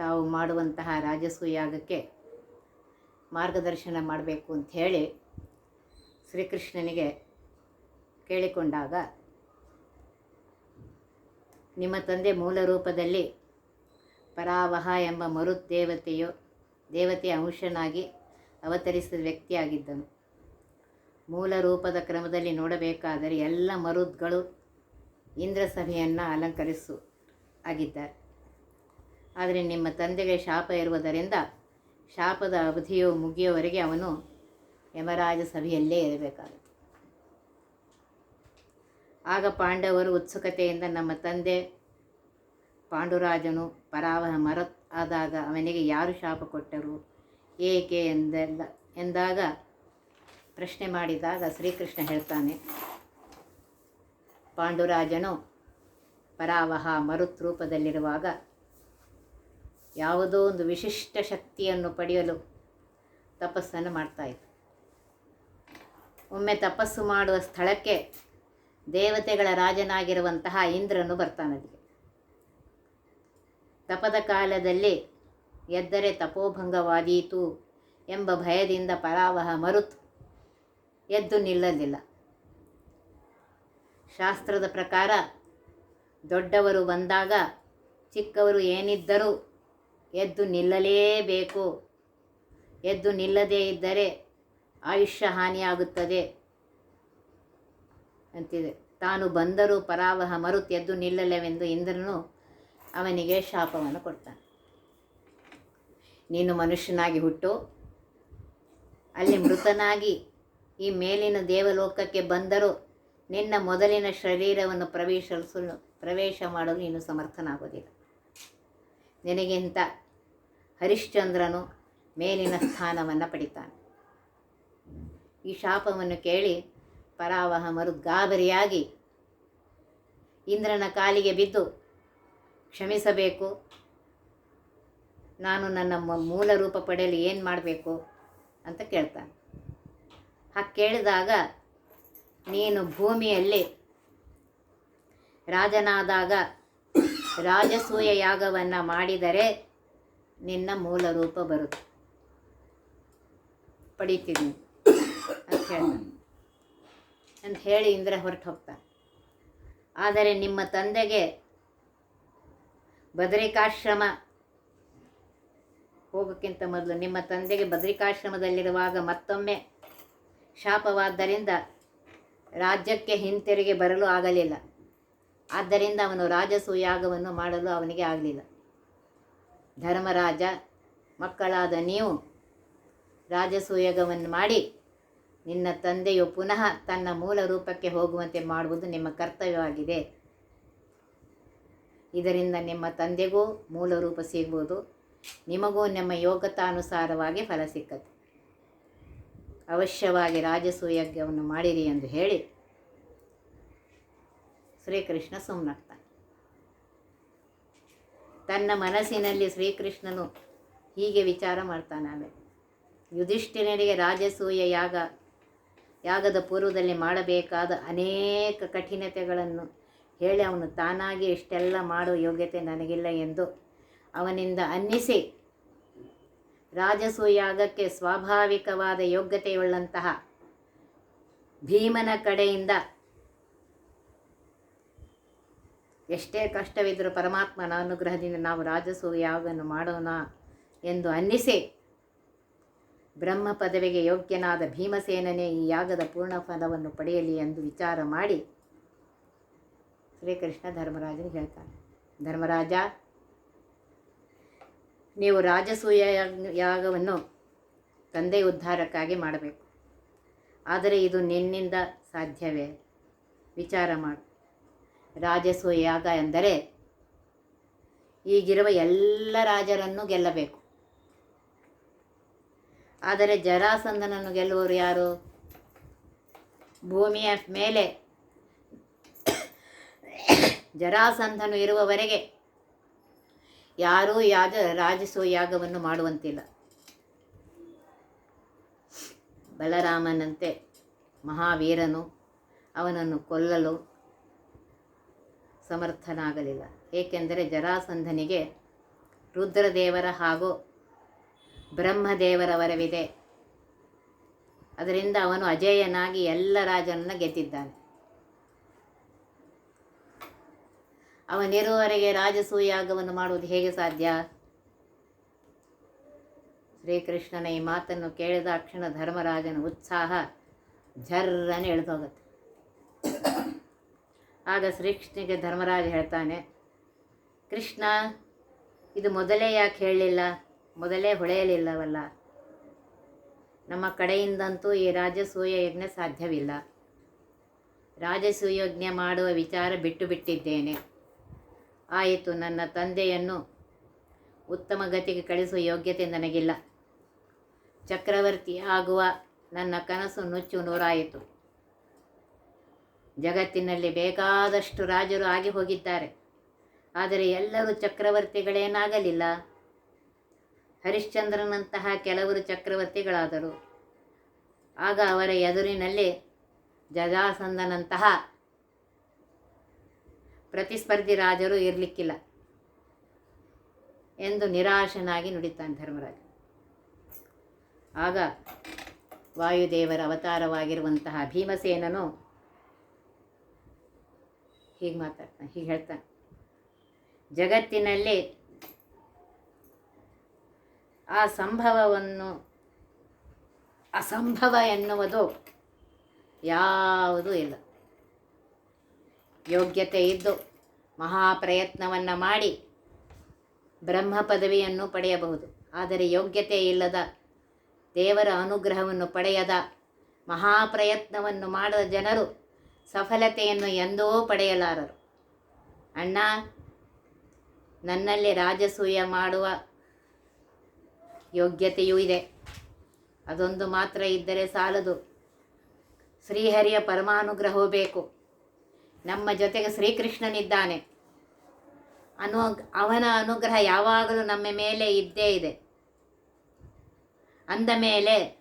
ತಾವು ಮಾಡುವಂತಹ ರಾಜಸೂಯಾಗಕ್ಕೆ ಮಾರ್ಗದರ್ಶನ ಮಾಡಬೇಕು ಅಂತ ಹೇಳಿ ಶ್ರೀಕೃಷ್ಣನಿಗೆ ಕೇಳಿಕೊಂಡಾಗ ನಿಮ್ಮ ತಂದೆ ಮೂಲ ರೂಪದಲ್ಲಿ ಪರಾವಹ ಎಂಬ ಮರುತ್ ದೇವತೆಯು ದೇವತೆಯ ಅಂಶನಾಗಿ ಅವತರಿಸಿದ ವ್ಯಕ್ತಿಯಾಗಿದ್ದನು. ಮೂಲ ರೂಪದ ಕ್ರಮದಲ್ಲಿ ನೋಡಬೇಕಾದರೆ ಎಲ್ಲ ಮರುದ್ಗಳು ಇಂದ್ರ ಸಭೆಯನ್ನು ಅಲಂಕರಿಸು ಆಗಿದ್ದಾರೆ. ಆದರೆ ನಿಮ್ಮ ತಂದೆಗೆ ಶಾಪ ಇರುವುದರಿಂದ ಶಾಪದ ಅವಧಿಯು ಮುಗಿಯುವವರೆಗೆ ಅವನು ಯಮರಾಜ ಸಭೆಯಲ್ಲೇ ಇರಬೇಕಾಗುತ್ತೆ ಆಗ ಪಾಂಡವರು ಉತ್ಸುಕತೆಯಿಂದ ನಮ್ಮ ತಂದೆ ಪಾಂಡುರಾಜನು ಪರಾವಹ ಮರ ಆದಾಗ ಅವನಿಗೆ ಯಾರು ಶಾಪ ಕೊಟ್ಟರು? ಏಕೆ ಎಂದೆಲ್ಲ ಎಂದಾಗ ಪ್ರಶ್ನೆ ಮಾಡಿದಾಗ ಶ್ರೀಕೃಷ್ಣ ಹೇಳ್ತಾನೆ, ಪಾಂಡುರಾಜನು ಪರಾವಹ ಮರುತ್ ರೂಪದಲ್ಲಿರುವಾಗ ಯಾವುದೋ ಒಂದು ವಿಶಿಷ್ಟ ಶಕ್ತಿಯನ್ನು ಪಡೆಯಲು ತಪಸ್ಸನ್ನು ಮಾಡ್ತಾಯಿತ್ತು ಒಮ್ಮೆ ತಪಸ್ಸು ಮಾಡುವ ಸ್ಥಳಕ್ಕೆ ದೇವತೆಗಳ ರಾಜನಾಗಿರುವಂತಹ ಇಂದ್ರನು ಬರ್ತಾನಲ್ಲಿಗೆ ತಪದ ಕಾಲದಲ್ಲಿ ಎದ್ದರೆ ತಪೋಭಂಗವಾದೀತು ಎಂಬ ಭಯದಿಂದ ಪರಾವಹ ಮರುತ್ ಎದ್ದು ನಿಲ್ಲಲಿಲ್ಲ. ಶಾಸ್ತ್ರದ ಪ್ರಕಾರ ದೊಡ್ಡವರು ಬಂದಾಗ ಚಿಕ್ಕವರು ಏನಿದ್ದರೂ ಎದ್ದು ನಿಲ್ಲಲೇಬೇಕು. ಎದ್ದು ನಿಲ್ಲದೇ ಇದ್ದರೆ ಆಯುಷ್ಯ ಹಾನಿಯಾಗುತ್ತದೆ ಅಂತಿದೆ. ತಾನು ಬಂದರೂ ಪರಾವಹ ಮರುತ್ ಎದ್ದು ನಿಲ್ಲಲೆವೆಂದು ಇಂದ್ರನು ಅವನಿಗೆ ಶಾಪವನ್ನು ಕೊಡ್ತಾನೆ. ನೀನು ಮನುಷ್ಯನಾಗಿ ಹುಟ್ಟು. ಅಲ್ಲಿ ಮೃತನಾಗಿ ಈ ಮೇಲಿನ ದೇವಲೋಕಕ್ಕೆ ಬಂದರೂ ನಿನ್ನ ಮೊದಲಿನ ಶರೀರವನ್ನು ಪ್ರವೇಶಿಸಲು ಪ್ರವೇಶ ಮಾಡಲು ನೀನು ಸಮರ್ಥನಾಗೋದಿಲ್ಲ. ನಿನಗಿಂತ ಹರಿಶ್ಚಂದ್ರನು ಮೇಲಿನ ಸ್ಥಾನವನ್ನು ಪಡಿತಾನೆ. ಈ ಶಾಪವನ್ನು ಕೇಳಿ ಪರಾವಹ ಮರು ಗಾಬರಿಯಾಗಿ ಇಂದ್ರನ ಕಾಲಿಗೆ ಬಿದ್ದು, ಕ್ಷಮಿಸಬೇಕು. ನಾನು ನನ್ನ ಮೂಲ ರೂಪ ಪಡೆಯಲು ಏನು ಮಾಡಬೇಕು? ಅಂತ ಕೇಳ್ತಾನೆ. ಹಾಗೆ ಕೇಳಿದಾಗ ನೀನು ಭೂಮಿಯಲ್ಲಿ ರಾಜನಾದಾಗ ರಾಜಸೂಯ ಯಾಗವನ್ನು ಮಾಡಿದರೆ ನಿನ್ನ ಮೂಲ ರೂಪ ಬರುತ್ತೆ. ಪಡಿತೀನಿ ಅಂತ ಹೇಳ್ತಾನೆ ಅಂತ ಹೇಳಿ ಇಂದ್ರ ಹೊರಟು ಹೋಗ್ತಾನೆ. ಆದರೆ ನಿಮ್ಮ ತಂದೆಗೆ ಬದರಿಕಾಶ್ರಮ ಹೋಗೋಕ್ಕಿಂತ ಮೊದಲು ನಿಮ್ಮ ತಂದೆಗೆ ಬದರಿಕಾಶ್ರಮದಲ್ಲಿರುವಾಗ ಮತ್ತೊಮ್ಮೆ ಶಾಪವಾದ್ದರಿಂದ ರಾಜ್ಯಕ್ಕೆ ಹಿಂತಿರುಗಿ ಬರಲು ಆಗಲಿಲ್ಲ. ಆದ್ದರಿಂದ ಅವನು ರಾಜಸೂಯಾಗವನ್ನು ಮಾಡಲು ಅವನಿಗೆ ಆಗಲಿಲ್ಲ. ಧರ್ಮರಾಜ ಮಕ್ಕಳಾದ ನೀವು ರಾಜಸೂಯಗವನ್ನು ಮಾಡಿ ನಿನ್ನ ತಂದೆಯು ಪುನಃ ತನ್ನ ಮೂಲ ರೂಪಕ್ಕೆ ಹೋಗುವಂತೆ ಮಾಡುವುದು ನಿಮ್ಮ ಕರ್ತವ್ಯವಾಗಿದೆ. ಇದರಿಂದ ನಿಮ್ಮ ತಂದೆಗೂ ಮೂಲ ರೂಪ ಸಿಗ್ಬೋದು. ನಿಮಗೂ ನಿಮ್ಮ ಯೋಗ್ಯತಾನುಸಾರವಾಗಿ ಫಲ ಸಿಕ್ಕತ್ತೆ ಅವಶ್ಯವಾಗಿ ರಾಜಸೂಯಜ್ಞವನ್ನು ಮಾಡಿರಿ ಎಂದು ಹೇಳಿ ಶ್ರೀಕೃಷ್ಣ ಸುಮ್ಮನಾಗ್ತಾನೆ ತನ್ನ ಮನಸ್ಸಿನಲ್ಲಿ ಶ್ರೀಕೃಷ್ಣನು ಹೀಗೆ ವಿಚಾರ ಮಾಡ್ತಾನೆ. ಯುಧಿಷ್ಠಿರನಿಗೆ ರಾಜಸೂಯ ಯಾಗ, ಯಾಗದ ಪೂರ್ವದಲ್ಲಿ ಮಾಡಬೇಕಾದ ಅನೇಕ ಕಠಿಣತೆಗಳನ್ನು ಹೇಳಿ ಅವನು ತಾನಾಗಿ ಇಷ್ಟೆಲ್ಲ ಮಾಡುವ ಯೋಗ್ಯತೆ ನನಗಿಲ್ಲ ಎಂದು ಅವನಿಂದ ಅನ್ನಿಸಿ. ರಾಜಸೂಯಾಗಕ್ಕೆ ಸ್ವಾಭಾವಿಕವಾದ ಯೋಗ್ಯತೆಯುಳ್ಳಂತಹ ಭೀಮನ ಕಡೆಯಿಂದ ಎಷ್ಟೇ ಕಷ್ಟವಿದ್ದರೂ ಪರಮಾತ್ಮನ ಅನುಗ್ರಹದಿಂದ ನಾವು ರಾಜಸೂಯಾಗವನ್ನು ಮಾಡೋಣ ಎಂದು ಅನ್ನಿಸಿ ಬ್ರಹ್ಮ ಪದವಿಗೆ ಯೋಗ್ಯನಾದ ಭೀಮಸೇನನೇ ಈ ಯಾಗದ ಪೂರ್ಣ ಫಲವನ್ನು ಪಡೆಯಲಿ ಎಂದು ವಿಚಾರ ಮಾಡಿ ಶ್ರೀಕೃಷ್ಣ ಧರ್ಮರಾಜನಿಗೆ ಹೇಳ್ತಾನೆ ಧರ್ಮರಾಜ, ನೀವು ರಾಜಸೂಯ ಯಾಗವನ್ನು ತಂದೆ ಉದ್ಧಾರಕ್ಕಾಗಿ ಮಾಡಬೇಕು. ಆದರೆ ಇದು ನಿನ್ನಿಂದ ಸಾಧ್ಯವೇ? ವಿಚಾರ ಮಾಡು. ರಾಜಸೂಯ ಯಾಗ ಎಂದರೆ ಈಗಿರುವ ಎಲ್ಲ ರಾಜರನ್ನು ಗೆಲ್ಲಬೇಕು. ಆದರೆ ಜರಾಸಂಧನನ್ನು ಗೆಲ್ಲುವವರು ಯಾರು? ಭೂಮಿಯ ಮೇಲೆ ಜರಾಸಂಧನು ಇರುವವರೆಗೆ ಯಾರೂ ಯಾಗ ರಾಜಿಸುವ ಯಾಗವನ್ನು ಮಾಡುವಂತಿಲ್ಲ. ಬಲರಾಮನಂತೆ ಮಹಾವೀರನು ಅವನನ್ನು ಕೊಲ್ಲಲು ಸಮರ್ಥನಾಗಲಿಲ್ಲ. ಏಕೆಂದರೆ ಜರಾಸಂಧನಿಗೆ ರುದ್ರದೇವರ ಹಾಗೂ ಬ್ರಹ್ಮದೇವರ ವರವಿದೆ. ಅದರಿಂದ ಅವನು ಅಜೇಯನಾಗಿ ಎಲ್ಲ ರಾಜನನ್ನು ಗೆದ್ದಿದ್ದಾನೆ. ಅವನಿರುವವರೆಗೆ ರಾಜಸೂಯಾಗವನ್ನು ಮಾಡುವುದು ಹೇಗೆ ಸಾಧ್ಯ? ಶ್ರೀಕೃಷ್ಣನ ಈ ಮಾತನ್ನು ಕೇಳಿದ ಅಕ್ಷಣ ಧರ್ಮರಾಜನ ಉತ್ಸಾಹ ಝರ್ರನೆ ಎಳೆದೋಗುತ್ತೆ. ಆಗ ಶ್ರೀಕೃಷ್ಣನಿಗೆ ಧರ್ಮರಾಜ ಹೇಳ್ತಾನೆ, ಕೃಷ್ಣ, ಇದು ಮೊದಲೇ ಯಾಕೆ ಹೇಳಲಿಲ್ಲ? ಮೊದಲೇ ಹೊಳೆಯಲಿಲ್ಲವಲ್ಲ. ನಮ್ಮ ಕಡೆಯಿಂದಂತೂ ಈ ರಾಜಸೂಯ ಯಜ್ಞ ಸಾಧ್ಯವಿಲ್ಲ. ರಾಜಸೂಯಜ್ಞ ಮಾಡುವ ವಿಚಾರ ಬಿಟ್ಟು ಬಿಟ್ಟಿದ್ದೇನೆ. ಆಯಿತು, ನನ್ನ ತಂದೆಯನ್ನು ಉತ್ತಮ ಗತಿಗೆ ಕಳಿಸುವ ಯೋಗ್ಯತೆ ನನಗಿಲ್ಲ. ಚಕ್ರವರ್ತಿ ಆಗುವ ನನ್ನ ಕನಸು ನುಚ್ಚು ನೂರಾಯಿತು. ಜಗತ್ತಿನಲ್ಲಿ ಬೇಕಾದಷ್ಟು ರಾಜರು ಆಗಿ ಹೋಗಿದ್ದಾರೆ. ಆದರೆ ಎಲ್ಲರೂ ಚಕ್ರವರ್ತಿಗಳೇನಾಗಲಿಲ್ಲ? ಹರಿಶ್ಚಂದ್ರನಂತಹ ಕೆಲವರು ಚಕ್ರವರ್ತಿಗಳಾದರು. ಆಗ ಅವರ ಎದುರಿನಲ್ಲಿ ಜಜಾಸಂದನಂತಹ ಪ್ರತಿಸ್ಪರ್ಧಿ ರಾಜರು ಇರಲಿಕ್ಕಿಲ್ಲ ಎಂದು ನಿರಾಶನಾಗಿ ನುಡಿತಾನೆ ಧರ್ಮರಾಜ. ಆಗ ವಾಯುದೇವರ ಅವತಾರವಾಗಿರುವಂತಹ ಭೀಮಸೇನನು ಹೀಗೆ ಮಾತಾಡ್ತಾನೆ, ಹೀಗೆ ಹೇಳ್ತಾನೆ. ಜಗತ್ತಿನಲ್ಲಿ ಆ ಸಂಭವವನ್ನು, ಅಸಂಭವ ಎನ್ನುವುದು ಯಾವುದೂ ಇಲ್ಲ. ಯೋಗ್ಯತೆ ಇದ್ದು ಮಹಾಪ್ರಯತ್ನವನ್ನು ಮಾಡಿ ಬ್ರಹ್ಮ ಪದವಿಯನ್ನು ಪಡೆಯಬಹುದು. ಆದರೆ ಯೋಗ್ಯತೆ ಇಲ್ಲದ, ದೇವರ ಅನುಗ್ರಹವನ್ನು ಪಡೆಯದ ಮಹಾಪ್ರಯತ್ನವನ್ನು ಮಾಡದ ಜನರು ಸಫಲತೆಯನ್ನು ಎಂದೂ ಪಡೆಯಲಾರರು. ಅಣ್ಣ, ನನ್ನಲ್ಲಿ ರಾಜಸೂಯ ಮಾಡುವ ಯೋಗ್ಯತೆಯೂ ಇದೆ. ಅದೊಂದು ಮಾತ್ರ ಇದ್ದರೆ ಸಾಲದು. ಶ್ರೀಹರಿಯ ಪರಮಾನುಗ್ರಹವೂ ಬೇಕು. ನಮ್ಮ ಜೊತೆಗೆ ಶ್ರೀಕೃಷ್ಣನಿದ್ದಾನೆ. ಅನು, ಅವನ ಅನುಗ್ರಹ ಯಾವಾಗಲೂ ನಮ್ಮ ಮೇಲೆ ಇದ್ದೇ ಇದೆ. ಅಂದ ಮೇಲೆ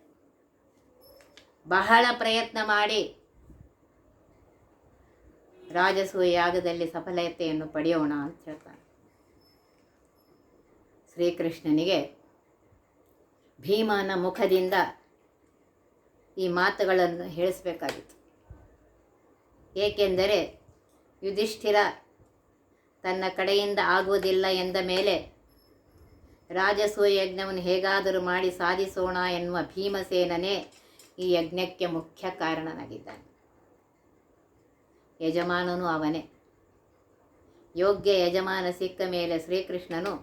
ಬಹಳ ಪ್ರಯತ್ನ ಮಾಡಿ ರಾಜಸೂಯ ಯಾಗದಲ್ಲಿ ಸಫಲತೆಯನ್ನು ಪಡೆಯೋಣ ಅಂತ ಹೇಳ್ತಾನೆ ಶ್ರೀಕೃಷ್ಣನಿಗೆ ಭೀಮನ ಮುಖದಿಂದ ಈ ಮಾತುಗಳನ್ನು ಹೇಳಿಸಬೇಕಾಗಿತ್ತು. ಏಕೆಂದರೆ ಯುಧಿಷ್ಠಿರ ತನ್ನ ಕಡೆಯಿಂದ ಆಗುವುದಿಲ್ಲ ಎಂದ ಮೇಲೆ ರಾಜಸೂಯ ಯಜ್ಞವನ್ನು ಹೇಗಾದರೂ ಮಾಡಿ ಸಾಧಿಸೋಣ ಎನ್ನುವ ಭೀಮಸೇನನೇ ಈ ಯಜ್ಞಕ್ಕೆ ಮುಖ್ಯ ಕಾರಣನಾಗಿದ್ದಾನೆ. ಯಜಮಾನನು ಅವನೇ. ಯೋಗ್ಯ ಯಜಮಾನ ಸಿಕ್ಕ ಮೇಲೆ ಶ್ರೀಕೃಷ್ಣನು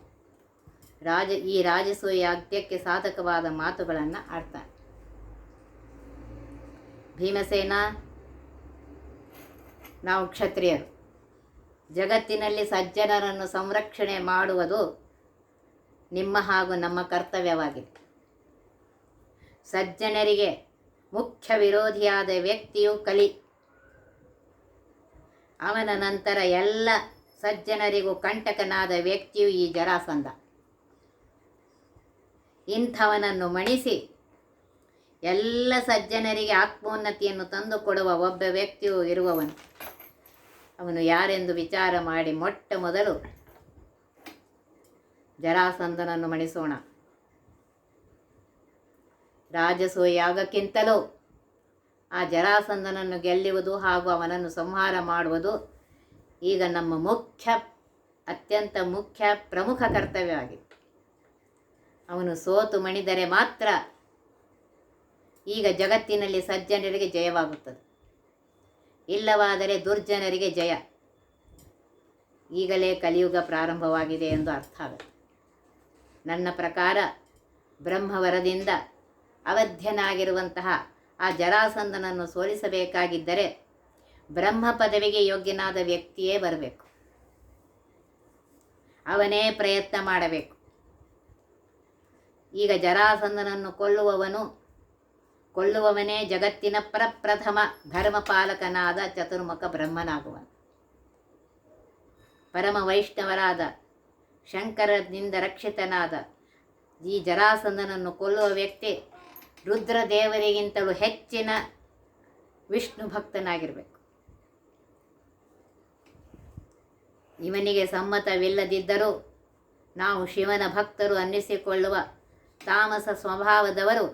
ರಾಜ, ಈ ರಾಜಸೂಯ ಯಾಗ್ಯಕ್ಕೆ ಸಾಧಕವಾದ ಮಾತುಗಳನ್ನು ಆಡ್ತಾನೆ. ಭೀಮಸೇನ, ನಾವು ಕ್ಷತ್ರಿಯರು. ಜಗತ್ತಿನಲ್ಲಿ ಸಜ್ಜನರನ್ನು ಸಂರಕ್ಷಣೆ ಮಾಡುವುದು ನಿಮ್ಮ ಹಾಗೂ ನಮ್ಮ ಕರ್ತವ್ಯವಾಗಿದೆ. ಸಜ್ಜನರಿಗೆ ಮುಖ್ಯ ವಿರೋಧಿಯಾದ ವ್ಯಕ್ತಿಯು ಕಲಿ. ಅವನ ನಂತರ ಎಲ್ಲ ಸಜ್ಜನರಿಗೂ ಕಂಟಕನಾದ ವ್ಯಕ್ತಿಯು ಈ ಜರಾಸಂಧ. ಇಂಥವನನ್ನು ಮಣಿಸಿ ಎಲ್ಲ ಸಜ್ಜನರಿಗೆ ಆತ್ಮೋನ್ನತಿಯನ್ನು ತಂದುಕೊಡುವ ಒಬ್ಬ ವ್ಯಕ್ತಿಯು ಇರುವವನು. ಅವನು ಯಾರೆಂದು ವಿಚಾರ ಮಾಡಿ ಮೊಟ್ಟ ಮೊದಲು ಜರಾಸಂಧನನ್ನು ಮಣಿಸೋಣ. ರಾಜಸೂಯ ಯಾಗಕ್ಕಿಂತಲೂ ಆ ಜರಾಸಂದನನ್ನು ಗೆಲ್ಲುವುದು ಹಾಗೂ ಅವನನ್ನು ಸಂಹಾರ ಮಾಡುವುದು ಈಗ ನಮ್ಮ ಮುಖ್ಯ, ಅತ್ಯಂತ ಮುಖ್ಯ ಪ್ರಮುಖ ಕರ್ತವ್ಯವಾಗಿದೆ ಅವನು ಸೋತು ಮಣಿದರೆ ಮಾತ್ರ ಈಗ ಜಗತ್ತಿನಲ್ಲಿ ಸಜ್ಜನರಿಗೆ ಜಯವಾಗುತ್ತದೆ. ಇಲ್ಲವಾದರೆ ದುರ್ಜನರಿಗೆ ಜಯ. ಈಗಲೇ ಕಲಿಯುಗ ಪ್ರಾರಂಭವಾಗಿದೆ ಎಂದು ಅರ್ಥ ಆಗುತ್ತೆ. ನನ್ನ ಪ್ರಕಾರ ಬ್ರಹ್ಮವರದಿಂದ ಅವಧ್ಯನಾಗಿರುವಂತಹ ಆ ಜರಾಸಂದನನ್ನು ಸೋಲಿಸಬೇಕಾಗಿದ್ದರೆ ಬ್ರಹ್ಮ ಪದವಿಗೆ ಯೋಗ್ಯನಾದ ವ್ಯಕ್ತಿಯೇ ಬರಬೇಕು. ಅವನೇ ಪ್ರಯತ್ನ ಮಾಡಬೇಕು. ಈಗ ಜರಾಸಂದನನ್ನು ಕೊಲ್ಲುವವನು, ಕೊಲ್ಲುವವನೇ ಜಗತ್ತಿನ ಪ್ರಪ್ರಥಮ ಧರ್ಮಪಾಲಕನಾದ ಚತುರ್ಮುಖ ಬ್ರಹ್ಮನಾಗುವನು. ಪರಮ ವೈಷ್ಣವರಾದ ಶಂಕರನಿಂದ ರಕ್ಷಿತನಾದ ಈ ಜರಾಸಂದನನ್ನು ಕೊಲ್ಲುವ ವ್ಯಕ್ತಿ ರುದ್ರದೇವರಿಗಿಂತಲೂ ಹೆಚ್ಚಿನ ವಿಷ್ಣು ಭಕ್ತನಾಗಿರಬೇಕು. ಇವನಿಗೆ ಸಮ್ಮತವಿಲ್ಲದಿದ್ದರೂ ನಾವು ಶಿವನ ಭಕ್ತರು ಅನ್ನಿಸಿಕೊಳ್ಳುವ ತಾಮಸ ಸ್ವಭಾವದವರು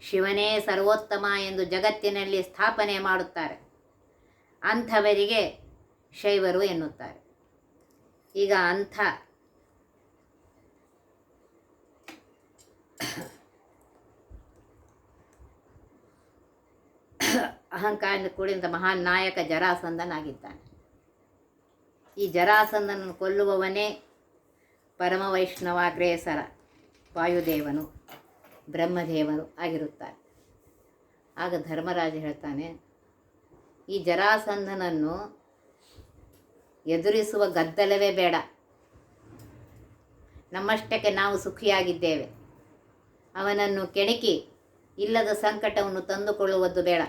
ಶಿವನೇ ಸರ್ವೋತ್ತಮ ಎಂದು ಜಗತ್ತಿನಲ್ಲಿ ಸ್ಥಾಪನೆ ಮಾಡುತ್ತಾರೆ. ಅಂಥವರಿಗೆ ಶೈವರು ಎನ್ನುತ್ತಾರೆ. ಈಗ ಅಂಥ ಅಹಂಕಾರದಿಂದ ಕೂಡಿದಂಥ ಮಹಾನ್ ನಾಯಕ ಜರಾಸಂದನಾಗಿದ್ದಾನೆ ಈ ಜರಾಸಂದನನ್ನು ಕೊಲ್ಲುವವನೇ ಪರಮ ವೈಷ್ಣವಾಗ್ರೇಸರ ವಾಯುದೇವನು, ಬ್ರಹ್ಮದೇವರು ಆಗಿರುತ್ತಾರೆ. ಆಗ ಧರ್ಮರಾಜ ಹೇಳ್ತಾನೆ, ಈ ಜರಾಸಂಧನನ್ನು ಎದುರಿಸುವ ಗದ್ದಲವೇ ಬೇಡ. ನಮ್ಮಷ್ಟಕ್ಕೆ ನಾವು ಸುಖಿಯಾಗಿದ್ದೇವೆ. ಅವನನ್ನು ಕೆಣಕಿ ಇಲ್ಲದ ಸಂಕಟವನ್ನು ತಂದುಕೊಳ್ಳುವುದು ಬೇಡ.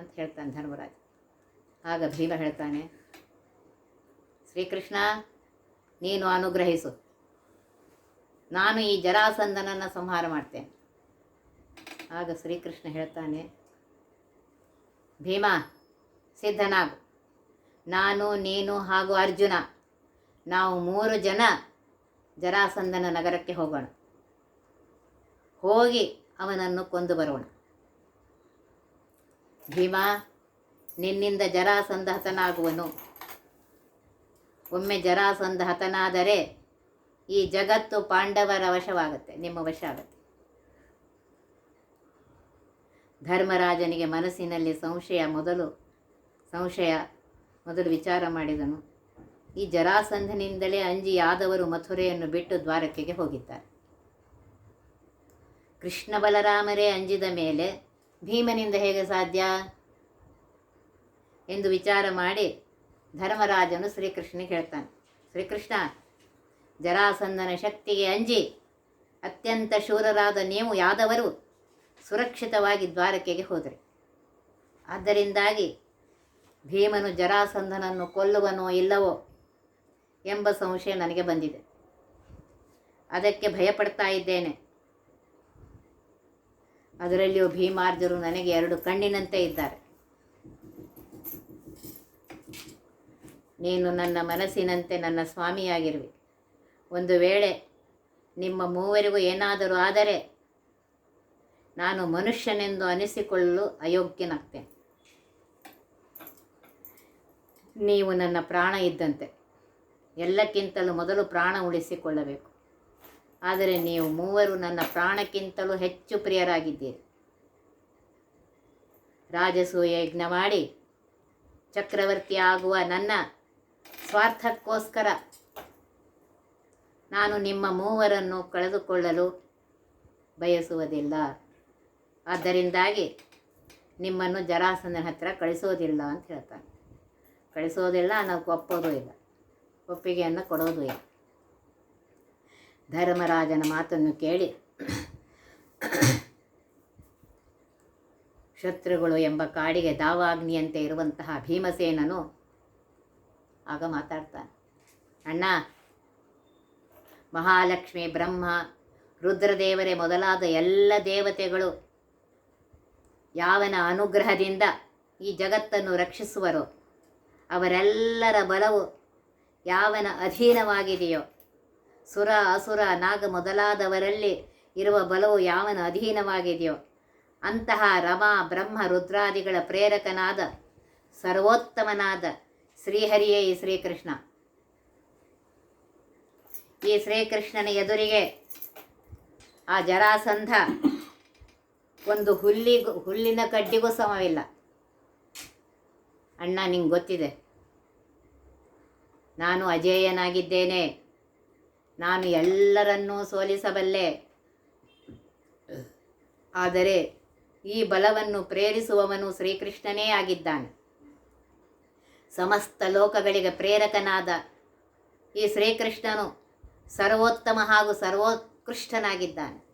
ಅಂತ ಹೇಳ್ತಾನೆ ಧರ್ಮರಾಜ. ಆಗ ಭೀಮ ಹೇಳ್ತಾನೆ, ಶ್ರೀಕೃಷ್ಣ, ನೀನು ಅನುಗ್ರಹಿಸು. ನಾನು ಈ ಜರಾಸಂದನನ್ನು ಸಂಹಾರ ಮಾಡ್ತೇನೆ. ಆಗ ಶ್ರೀಕೃಷ್ಣ ಹೇಳ್ತಾನೆ, ಭೀಮ, ಸಿದ್ಧನಾಗು. ನಾನು, ನೀನು ಹಾಗೂ ಅರ್ಜುನ, ನಾವು ಮೂರು ಜನ ಜರಾಸಂದನ ನಗರಕ್ಕೆ ಹೋಗೋಣ. ಹೋಗಿ ಅವನನ್ನು ಕೊಂದು ಬರೋಣ. ಭೀಮ, ನಿನ್ನಿಂದ ಜರಾಸಂಧ ಹತನಾಗುವನು ಒಮ್ಮೆ ಜರಾಸಂಧ ಹತನಾದರೆ ಈ ಜಗತ್ತು ಪಾಂಡವರ ವಶವಾಗುತ್ತೆ, ನಿಮ್ಮ ವಶ ಆಗುತ್ತೆ. ಧರ್ಮರಾಜನಿಗೆ ಮನಸ್ಸಿನಲ್ಲಿ ಸಂಶಯ ಮೊದಲು ಸಂಶಯ ಮೊದಲು ವಿಚಾರ ಮಾಡಿದನು. ಈ ಜರಾಸಂಧನಿಂದಲೇ ಅಂಜಿ ಯಾದವರು ಮಥುರೆಯನ್ನು ಬಿಟ್ಟು ದ್ವಾರಕೆಗೆ ಹೋಗಿದ್ದಾರೆ. ಕೃಷ್ಣ ಬಲರಾಮರೇ ಅಂಜಿದ ಮೇಲೆ ಭೀಮನಿಂದ ಹೇಗೆ ಸಾಧ್ಯ? ಎಂದು ವಿಚಾರ ಮಾಡಿ ಧರ್ಮರಾಜನು ಶ್ರೀಕೃಷ್ಣನಿಗೆ ಹೇಳ್ತಾನೆ. ಶ್ರೀಕೃಷ್ಣ ಜರಾಸಂಧನ ಶಕ್ತಿಗೆ ಅಂಜಿ, ಅತ್ಯಂತ ಶೂರರಾದ ನೀವು ಯಾದವರು ಸುರಕ್ಷಿತವಾಗಿ ದ್ವಾರಕೆಗೆ ಹೋದರೆ. ಆದ್ದರಿಂದಾಗಿ ಭೀಮನು ಜರಾಸಂಧನನ್ನು ಕೊಲ್ಲುವನೋ ಇಲ್ಲವೋ ಎಂಬ ಸಂಶಯ ನನಗೆ ಬಂದಿದೆ. ಅದಕ್ಕೆ ಭಯಪಡ್ತಾ ಇದ್ದೇನೆ. ಅದರಲ್ಲಿಯೂ ಭೀಮಾರ್ಜರು ನನಗೆ ಎರಡು ಕಣ್ಣಿನಂತೆ ಇದ್ದಾರೆ. ನೀನು ನನ್ನ ಮನಸ್ಸಿನಂತೆ ನನ್ನ ಸ್ವಾಮಿಯಾಗಿರುವೆ. ಒಂದು ವೇಳೆ ನಿಮ್ಮ ಮೂವರಿಗೂ ಏನಾದರೂ ಆದರೆ ನಾನು ಮನುಷ್ಯನೆಂದು ಅನಿಸಿಕೊಳ್ಳಲು ಅಯೋಗ್ಯನಾಗ್ತೇನೆ. ನೀವು ನನ್ನ ಪ್ರಾಣ ಇದ್ದಂತೆ ಎಲ್ಲಕ್ಕಿಂತಲೂ ಮೊದಲು ಪ್ರಾಣ ಉಳಿಸಿಕೊಳ್ಳಬೇಕು. ಆದರೆ ನೀವು ಮೂವರು ನನ್ನ ಪ್ರಾಣಕ್ಕಿಂತಲೂ ಹೆಚ್ಚು ಪ್ರಿಯರಾಗಿದ್ದೀರಿ. ರಾಜಸೂಯ ಯಜ್ಞ ಮಾಡಿ ಚಕ್ರವರ್ತಿ ಆಗುವ ನನ್ನ ಸ್ವಾರ್ಥಕ್ಕೋಸ್ಕರ ನಾನು ನಿಮ್ಮ ಮೂವರನ್ನು ಕಳೆದುಕೊಳ್ಳಲು ಬಯಸುವುದಿಲ್ಲ. ಆದ್ದರಿಂದಾಗಿ ನಿಮ್ಮನ್ನು ಜರಾಸನ ಹತ್ರ ಕಳಿಸೋದಿಲ್ಲ ಅಂತ ಹೇಳ್ತಾನೆ. ಕಳಿಸೋದಿಲ್ಲ ನಾವು ಒಪ್ಪೋದು ಇಲ್ಲ. ಒಪ್ಪಿಗೆಯನ್ನು ಕೊಡೋದು ಇಲ್ಲ. ಧರ್ಮರಾಜನ ಮಾತನ್ನು ಕೇಳಿ ಶತ್ರುಗಳು ಎಂಬ ಕಾಡಿಗೆ ದಾವಾಗ್ನಿಯಂತೆ ಇರುವಂತಹ ಭೀಮಸೇನನು ಆಗ ಮಾತಾಡ್ತಾನೆ, ಅಣ್ಣ, ಮಹಾಲಕ್ಷ್ಮಿ, ಬ್ರಹ್ಮ, ರುದ್ರದೇವರೇ ಮೊದಲಾದ ಎಲ್ಲ ದೇವತೆಗಳು ಯಾವನ ಅನುಗ್ರಹದಿಂದ ಈ ಜಗತ್ತನ್ನು ರಕ್ಷಿಸುವರೋ. ಅವರೆಲ್ಲರ ಬಲವು ಯಾವನ ಅಧೀನವಾಗಿದೆಯೋ ಸುರ ಅಸುರ ನಾಗ ಮೊದಲಾದವರಲ್ಲಿ ಇರುವ ಬಲವು ಯಾವನ ಅಧೀನವಾಗಿದೆಯೋ ಅಂತಹ ರಮಾ ಬ್ರಹ್ಮ ರುದ್ರಾದಿಗಳ ಪ್ರೇರಕನಾದ ಸರ್ವೋತ್ತಮನಾದ ಶ್ರೀಹರಿಯೇ ಈ ಶ್ರೀಕೃಷ್ಣ. ಈ ಶ್ರೀಕೃಷ್ಣನ ಎದುರಿಗೆ ಆ ಜರಾಸಂಧ ಒಂದು ಹುಲ್ಲಿಗೂ ಹುಲ್ಲಿನ ಕಡ್ಡಿಗೂ ಸಮವಿಲ್ಲ. ಅಣ್ಣ, ನಿಂಗೆ ಗೊತ್ತಿದೆ. ನಾನು ಅಜೇಯನಾಗಿದ್ದೇನೆ. ನಾನು ಎಲ್ಲರನ್ನೂ ಸೋಲಿಸಬಲ್ಲೆ. ಆದರೆ ಈ ಬಲವನ್ನು ಪ್ರೇರಿಸುವವನು ಶ್ರೀಕೃಷ್ಣನೇ ಆಗಿದ್ದಾನೆ. ಸಮಸ್ತ ಲೋಕಗಳಿಗೆ ಪ್ರೇರಕನಾದ ಈ ಶ್ರೀಕೃಷ್ಣನು ಸರ್ವೋತ್ತಮ ಹಾಗೂ ಸರ್ವೋತ್ಕೃಷ್ಟನಾಗಿದ್ದಾನೆ.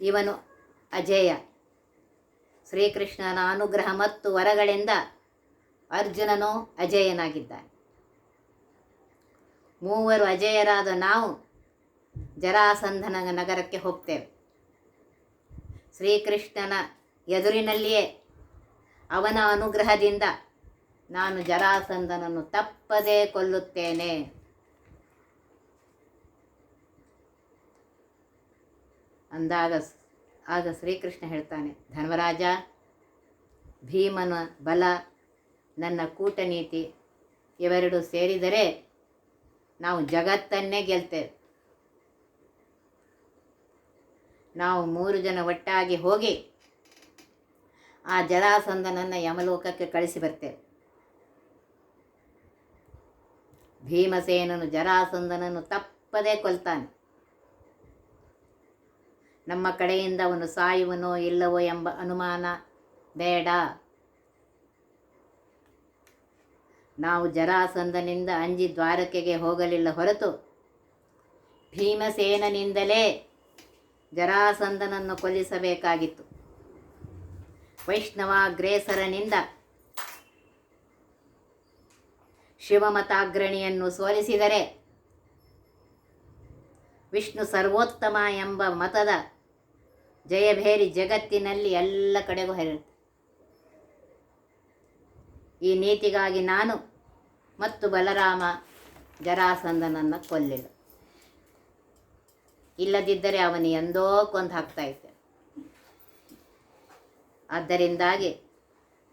ಇವನು ಅಜೇಯ. ಶ್ರೀಕೃಷ್ಣನ ಅನುಗ್ರಹ ಮತ್ತು ವರಗಳಿಂದ ಅರ್ಜುನನು ಅಜೇಯನಾಗಿದ್ದಾನೆ. ಮೂವರು ಅಜೇಯರಾದ ನಾವು ಜರಾಸಂಧನ ನಗರಕ್ಕೆ ಹೋಗ್ತೇವೆ. ಶ್ರೀಕೃಷ್ಣನ ಎದುರಿನಲ್ಲಿಯೇ ಅವನ ಅನುಗ್ರಹದಿಂದ ನಾನು ಜರಾಸಂಧನನ್ನು ತಪ್ಪದೇ ಕೊಲ್ಲುತ್ತೇನೆ. ಅಂದಾಗ ಆಗ ಶ್ರೀಕೃಷ್ಣ ಹೇಳ್ತಾನೆ, ಧರ್ಮರಾಜ, ಭೀಮನ ಬಲ, ನನ್ನ ಕೂಟನೀತಿ, ಇವೆರಡು ಸೇರಿದರೆ ನಾವು ಜಗತ್ತನ್ನೇ ಗೆಲ್ತೇವೆ. ನಾವು ಮೂರು ಜನ ಒಟ್ಟಾಗಿ ಹೋಗಿ ಆ ಜಲಾಸಂದನನ್ನು ಯಮಲೋಕಕ್ಕೆ ಕಳಿಸಿ ಬರ್ತೇವೆ. ಭೀಮಸೇನನು ಜರಾಸಂದನನ್ನು ತಪ್ಪದೇ ಕೊಲ್ತಾನೆ. ನಮ್ಮ ಕಡೆಯಿಂದ ಅವನು ಸಾಯುವನೋ ಇಲ್ಲವೋ ಎಂಬ ಅನುಮಾನ ಬೇಡ. ನಾವು ಜರಾಸಂದನಿಂದ ಅಂಜಿ ದ್ವಾರಕೆಗೆ ಹೋಗಲಿಲ್ಲ ಹೊರತು ಭೀಮಸೇನನಿಂದಲೇ ಜರಾಸಂದನನ್ನು ಕೊಲ್ಲಿಸಬೇಕಾಗಿತ್ತು. ವೈಷ್ಣವಾಗ್ರೇಸರನಿಂದ ಶಿವಮತಾಗ್ರಣಿಯನ್ನು ಸೋಲಿಸಿದರೆ ವಿಷ್ಣು ಸರ್ವೋತ್ತಮ ಎಂಬ ಮತದ ಜಯಭೇರಿ ಜಗತ್ತಿನಲ್ಲಿ ಎಲ್ಲ ಕಡೆಗೂ ಹರಿಯುತ್ತೆ ಈ ನೀತಿಗಾಗಿ ನಾನು ಮತ್ತು ಬಲರಾಮ ಜರಾಸಂದನನ್ನು ಕೊಲ್ಲಿಲ್ಲ. ಇಲ್ಲದಿದ್ದರೆ ಅವನು ಎಂದೋ ಕೊಂದು ಹಾಕ್ತಾ ಇದ್ದೆ. ಆದ್ದರಿಂದಾಗಿ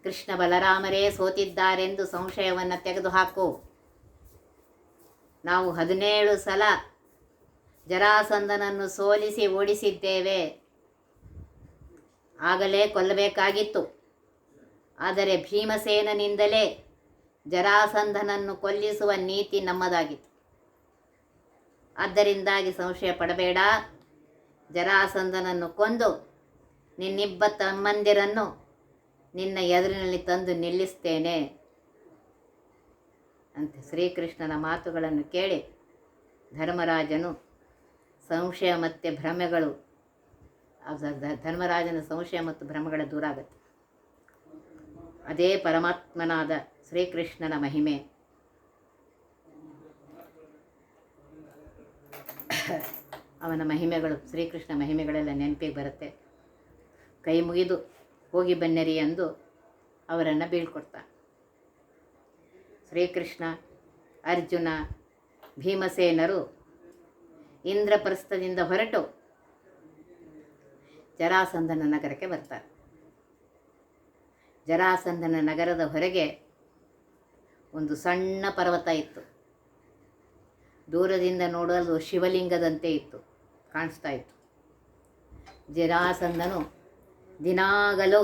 ಕೃಷ್ಣ ಬಲರಾಮರೇ ಸೋತಿದ್ದಾರೆಂದು ಸಂಶಯವನ್ನು ತೆಗೆದುಹಾಕು ನಾವು ಹದಿನೇಳು ಸಲ ಜರಾಸಂದನನ್ನು ಸೋಲಿಸಿ ಓಡಿಸಿದ್ದೇವೆ. ಆಗಲೇ ಕೊಲ್ಲಬೇಕಾಗಿತ್ತು. ಆದರೆ ಭೀಮಸೇನನಿಂದಲೇ ಜರಾಸಂಧನನ್ನು ಕೊಲ್ಲಿಸುವ ನೀತಿ ನಮ್ಮದಾಗಿತ್ತು. ಆದ್ದರಿಂದಾಗಿ ಸಂಶಯ ಪಡಬೇಡ. ಜರಾಸಂಧನನ್ನು ಕೊಂದು ನಿನ್ನಿಬ್ಬ ತಮ್ಮಂದಿರನ್ನು ನಿನ್ನ ಎದುರಿನಲ್ಲಿ ತಂದು ನಿಲ್ಲಿಸ್ತೇನೆ ಅಂತ ಶ್ರೀಕೃಷ್ಣನ ಮಾತುಗಳನ್ನು ಕೇಳಿ ಧರ್ಮರಾಜನು ಸಂಶಯ ಮತ್ತು ಭ್ರಮೆಗಳು ಧರ್ಮರಾಜನ ಸಂಶಯ ಮತ್ತು ಭ್ರಮೆಗಳ ದೂರ ಆಗುತ್ತೆ ಅದೇ ಪರಮಾತ್ಮನಾದ ಶ್ರೀಕೃಷ್ಣನ ಮಹಿಮೆ. ಅವನ ಮಹಿಮೆಗಳು, ಶ್ರೀಕೃಷ್ಣ ಮಹಿಮೆಗಳೆಲ್ಲ ನೆನಪಿಗೆ ಬರುತ್ತೆ. ಕೈ ಮುಗಿದು ಹೋಗಿ ಬನ್ನಿರಿ ಎಂದು ಅವರನ್ನು ಬೀಳ್ಕೊಡ್ತಾ. ಶ್ರೀಕೃಷ್ಣ, ಅರ್ಜುನ, ಭೀಮಸೇನರು ಇಂದ್ರಪ್ರಸ್ಥದಿಂದ ಹೊರಟು ಜರಾಸಂಧನ ನಗರಕ್ಕೆ ಬರ್ತಾರೆ. ಜರಾಸಂಧನ ನಗರದ ಹೊರಗೆ ಒಂದು ಸಣ್ಣ ಪರ್ವತ ಇತ್ತು. ದೂರದಿಂದ ನೋಡಲು ಶಿವಲಿಂಗದಂತೆ ಇತ್ತು, ಕಾಣಿಸ್ತಾ ಇತ್ತು. ಜರಾಸಂಧನು ದಿನಾಗಲೂ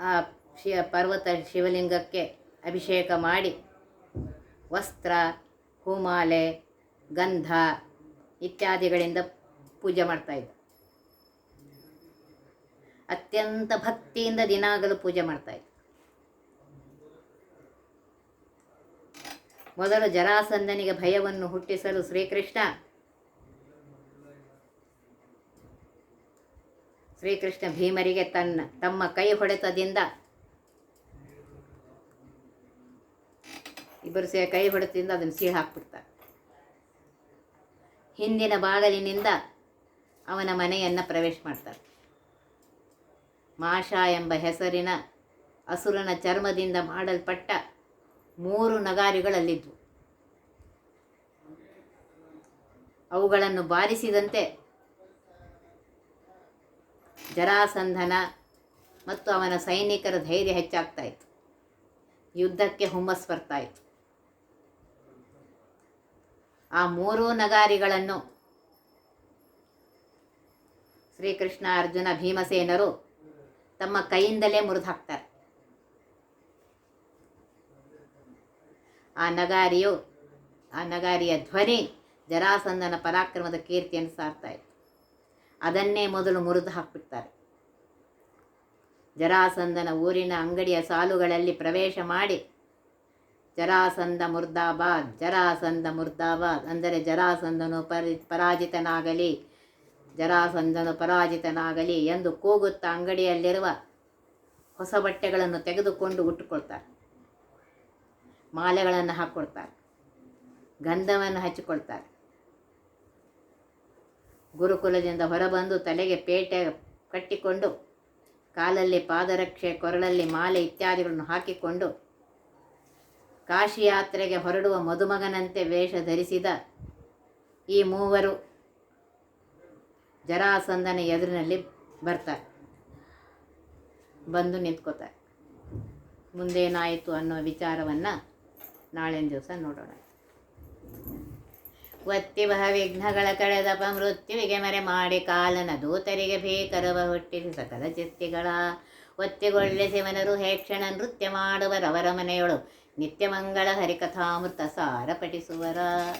ಆ ಶಿ, ಪರ್ವತ ಶಿವಲಿಂಗಕ್ಕೆ ಅಭಿಷೇಕ ಮಾಡಿ ವಸ್ತ್ರ, ಹೂಮಾಲೆ, ಗಂಧ ಇತ್ಯಾದಿಗಳಿಂದ ಪೂಜೆ ಮಾಡ್ತಾ ಇದ್ದ. ಅತ್ಯಂತ ಭಕ್ತಿಯಿಂದ ದಿನಾಗಲೂ ಪೂಜೆ ಮಾಡ್ತಾ ಇದ್ದ. ಮೊದಲು ಜರಾಸಂದನಿಗೆ ಭಯವನ್ನು ಹುಟ್ಟಿಸಲು ಶ್ರೀಕೃಷ್ಣ ಶ್ರೀಕೃಷ್ಣ ಭೀಮರಿಗೆ ತನ್ನ, ತಮ್ಮ ಕೈ ಹೊಡೆತದಿಂದ, ಇಬ್ಬರು ಸೇ ಕೈ ಹೊಡೆತದಿಂದ ಅದನ್ನು ಸೀಳು ಹಾಕ್ಬಿಡ್ತಾರೆ. ಹಿಂದಿನ ಬಾಗಲಿನಿಂದ ಅವನ ಮನೆಯನ್ನು ಪ್ರವೇಶ ಮಾಡ್ತಾರೆ. ಮಾಷ ಎಂಬ ಹೆಸರಿನ ಅಸುರನ ಚರ್ಮದಿಂದ ಮಾಡಲ್ಪಟ್ಟ ಮೂರು ನಗಾರಿಗಳಲ್ಲಿದ್ವು ಅವುಗಳನ್ನು ಬಾರಿಸಿದಂತೆ ಜರಾಸಂಧನ ಮತ್ತು ಅವನ ಸೈನಿಕರ ಧೈರ್ಯ ಹೆಚ್ಚಾಗ್ತಾ ಇತ್ತು. ಯುದ್ಧಕ್ಕೆ ಹುಮ್ಮಸ್ ಬರ್ತಾ ಇತ್ತು. ಆ ಮೂರೂ ನಗಾರಿಗಳನ್ನು ಶ್ರೀಕೃಷ್ಣ ಅರ್ಜುನ ಭೀಮಸೇನರು ತಮ್ಮ ಕೈಯಿಂದಲೇ ಮುರಿದು ಹಾಕ್ತಾರೆ ಆ ನಗಾರಿಯು, ಆ ನಗಾರಿಯ ಧ್ವನಿ ಜರಾಸಂದನ ಪರಾಕ್ರಮದ ಕೀರ್ತಿಯನ್ನು ಸಾರ್ತಾ ಇತ್ತು. ಅದನ್ನೇ ಮೊದಲು ಮುರಿದು ಹಾಕ್ಬಿಡ್ತಾರೆ ಜರಾಸಂದನ ಊರಿನ ಅಂಗಡಿಯ ಸಾಲುಗಳಲ್ಲಿ ಪ್ರವೇಶ ಮಾಡಿ ಜರಾಸಂದ ಮುರ್ದಾಬಾದ್ ಜರಾಸಂದ ಮುರ್ದಾಬಾದ್, ಅಂದರೆ ಜರಾಸಂದನು ಪರಿ, ಪರಾಜಿತನಾಗಲಿ ಜರಾಸಂದನು ಪರಾಜಿತನಾಗಲಿ ಎಂದು ಕೂಗುತ್ತಾ ಅಂಗಡಿಯಲ್ಲಿರುವ ಹೊಸ ಬಟ್ಟೆಗಳನ್ನು ತೆಗೆದುಕೊಂಡು ಉಟ್ಟುಕೊಳ್ತಾರೆ. ಮಾಲೆಗಳನ್ನು ಹಾಕ್ಕೊಳ್ತಾರೆ ಗಂಧವನ್ನು ಹಚ್ಚಿಕೊಳ್ತಾರೆ. ಗುರುಕುಲದಿಂದ ಹೊರಬಂದು ತಲೆಗೆ ಪೇಟೆ ಕಟ್ಟಿಕೊಂಡು, ಕಾಲಲ್ಲಿ ಪಾದರಕ್ಷೆ, ಕೊರಳಲ್ಲಿ ಮಾಲೆ ಇತ್ಯಾದಿಗಳನ್ನು ಹಾಕಿಕೊಂಡು, ಕಾಶಿಯಾತ್ರೆಗೆ ಹೊರಡುವ ಮದುಮಗನಂತೆ ವೇಷ ಧರಿಸಿದ ಈ ಮೂವರು ಜರಾಸಂದನ ಎದುರಿನಲ್ಲಿ ಬರ್ತಾರೆ ಬಂದು ನಿಂತ್ಕೋತಾರೆ ಮುಂದೇನಾಯಿತು ಅನ್ನೋ ವಿಚಾರವನ್ನು ನಾಳಿನ ದಿವಸ ನೋಡೋಣ. ಒತ್ತಿ ಬಹ ವಿಘ್ನಗಳ ಕಳೆದಪ ಮೃತ್ಯುವಿಗೆ ಮರೆ ಮಾಡಿ ಕಾಲನ ದೂತರಿಗೆ ಭೀಕರವ ಹುಟ್ಟಿಸಿ ಸಕಲ ಚಿತ್ತಿಗಳ ಒತ್ತಿಗೊಳ್ಳೆ ಶಿವನರು ಹೇಕ್ಷಣ ನೃತ್ಯ ಮಾಡುವರವರ ಮನೆಯೊಳು ನಿತ್ಯ ಮಂಗಳ ಹರಿಕಥಾಮೃತ ಸಾರ ಪಠಿಸುವರ